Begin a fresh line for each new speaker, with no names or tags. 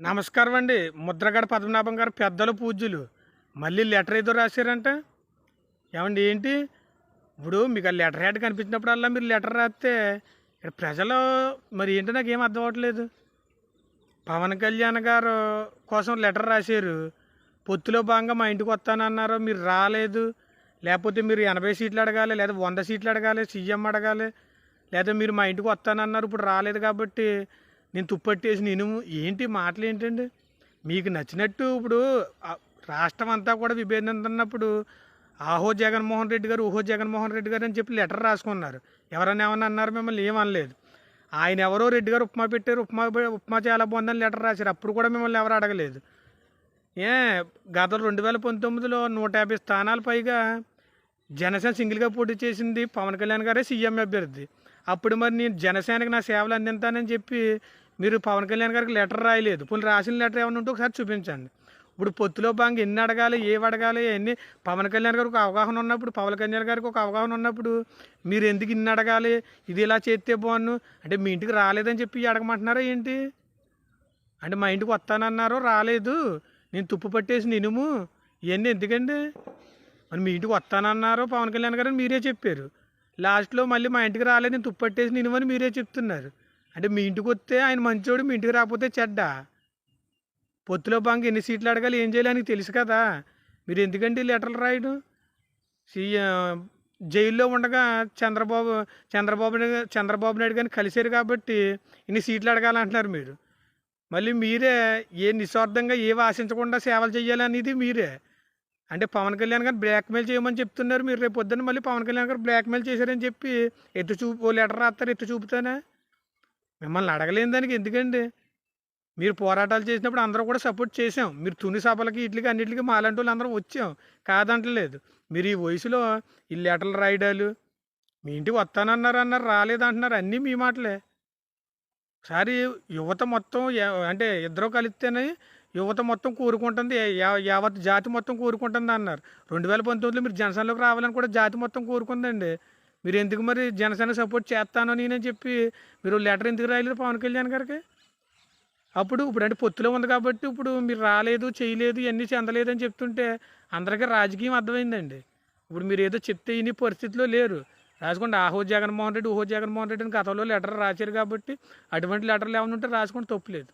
నమస్కారం అండి. ముద్రగడ పద్మనాభం గారు పెద్దలు పూజ్యులు. మళ్ళీ లెటర్ ఏదో రాశారంట? ఏమండి ఏంటి? ఇప్పుడు మీకు ఆ లెటర్ హెడ్ కనిపించినప్పుడల్లా మీరు లెటర్ రాస్తే ఇక్కడ ప్రజలు మరి ఏంటో నాకు ఏం అర్థం అవ్వట్లేదు. పవన్ కళ్యాణ్ గారు కోసం లెటర్ రాశారు. పొత్తులో భాగంగా మా ఇంటికి వస్తానన్నారు. మీరు రాలేదు. లేకపోతే మీరు ఎనభై సీట్లు అడగాలి లేదా వంద సీట్లు అడగాలి సీఎం అడగాలి లేదా మీరు మా ఇంటికి వస్తానన్నారు. ఇప్పుడు రాలేదు కాబట్టి నేను తుప్పట్టేసి నేను ఏంటి మాటలు ఏంటండి? మీకు నచ్చినట్టు ఇప్పుడు రాష్ట్రం అంతా కూడా విభేదిస్తున్నప్పుడు ఆహో జగన్మోహన్ రెడ్డి గారు ఊహో జగన్మోహన్ రెడ్డి గారు అని చెప్పి లెటర్ రాసుకున్నారు. ఎవరైనా ఏమన్నా అన్నారు మిమ్మల్ని ఏమనలేదు ఆయన ఎవరో రెడ్డి గారు ఉప్మా పెట్టారు ఉప్మా ఉప్మా చాలా బాగుందని లెటర్ రాశారు. అప్పుడు కూడా మిమ్మల్ని ఎవరు అడగలేదు. ఏ గత రెండు వేల పంతొమ్మిదిలో నూట యాభై స్థానాలు పైగా జనసేన సింగిల్గా పోటీ చేసింది పవన్ కళ్యాణ్ గారే సీఎం అభ్యర్థి. అప్పుడు మరి నేను జనసేనకి నా సేవలు అందిస్తానని చెప్పి మీరు పవన్ కళ్యాణ్ గారికి లెటర్ రాయలేదు. పోనీ రాసిన లెటర్ ఏమైనా ఉంటే ఒకసారి చూపించండి. ఇప్పుడు పొత్తులో భాగంగా ఎన్ని అడగాలి ఏవి అడగాలి ఎన్ని పవన్ కళ్యాణ్ గారికి ఒక అవగాహన ఉన్నప్పుడు పవన్ కళ్యాణ్ గారికి ఒక అవగాహన ఉన్నప్పుడు మీరు ఎందుకు ఇన్ని అడగాలి ఇది ఇలా చేస్తే బాగున్ను అంటే మీ ఇంటికి రాలేదని చెప్పి అడగమంటున్నారా ఏంటి? అంటే మా ఇంటికి వస్తానన్నారు రాలేదు. నేను తుప్పు పట్టేసి నినుము ఇవన్నీ ఎందుకండి? మరి మీ ఇంటికి వస్తానన్నారు పవన్ కళ్యాణ్ గారు మీరే చెప్పారు. లాస్ట్లో మళ్ళీ మా ఇంటికి రాలేదు నేను తుప్పు పట్టేసి నినుమని మీరే చెప్తున్నారు. అంటే మీ ఇంటికి వస్తే ఆయన మంచోడు మీ ఇంటికి రాకపోతే చెడ్డ? పొత్తులో బాంక్ ఎన్ని సీట్లు అడగాలి ఏం చేయాలి ఆయనకి తెలుసు కదా. మీరు ఎందుకంటే లెటర్లు రాయడం? సీఎం జైల్లో ఉండగా చంద్రబాబు చంద్రబాబు చంద్రబాబు నాయుడు గారిని కలిశారు కాబట్టి ఇన్ని సీట్లు అడగాలంటున్నారు మీరు. మళ్ళీ మీరే ఏ నిస్వార్థంగా ఏవి ఆశించకుండా సేవలు చేయాలనేది మీరే. అంటే పవన్ కళ్యాణ్ గారు బ్లాక్మెయిల్ చేయమని చెప్తున్నారు మీరు రేపు పొద్దున్న మళ్ళీ పవన్ కళ్యాణ్ గారు బ్లాక్మెయిల్ చేశారని చెప్పి ఎత్తు చూపు ఓ లెటర్ రాస్తారు ఎత్తు చూపుతానే? మిమ్మల్ని అడగలేని దానికి ఎందుకండి? మీరు పోరాటాలు చేసినప్పుడు అందరూ కూడా సపోర్ట్ చేసాం మీరు తుని సభలకి ఇట్లకి అన్నిటికి మాలాంటి వాళ్ళు అందరం వచ్చాం. కాదంటలేదు. మీరు ఈ వయసులో ఈ లెటర్లు రాయడాలు మీ ఇంటికి వస్తానన్నారు అన్నారు రాలేదు అంటున్నారు అన్నీ మీ మాటలే. ఒకసారి యువత మొత్తం అంటే ఇద్దరు కలిస్తేనే యువత మొత్తం కోరుకుంటుంది. యావత్ జాతి మొత్తం కోరుకుంటుంది అన్నారు. రెండు వేల పంతొమ్మిదిలో మీరు జనసేనలోకి రావాలని కూడా జాతి మొత్తం కోరుకుందండి. మీరు ఎందుకు మరి జనసేన సపోర్ట్ చేస్తాను నేనని చెప్పి మీరు లెటర్ ఎందుకు రాయలేదు పవన్ కళ్యాణ్ గారికి? అప్పుడు ఇప్పుడు అంటే పొత్తులో ఉంది కాబట్టి ఇప్పుడు మీరు రాలేదు చేయలేదు ఇవన్నీ చెందలేదు అని చెప్తుంటే అందరికీ రాజకీయం అర్థమైందండి. ఇప్పుడు మీరు ఏదో చెప్తే ఇన్ని పరిస్థితిలో లేరు. రాసుకోండి ఆహో జగన్మోహన్ రెడ్డి ఊహో జగన్మోహన్ రెడ్డి అని గతంలో లెటర్ రాశారు కాబట్టి అటువంటి లెటర్లు ఏమైనా ఉంటే రాసుకోండి తప్పులేదు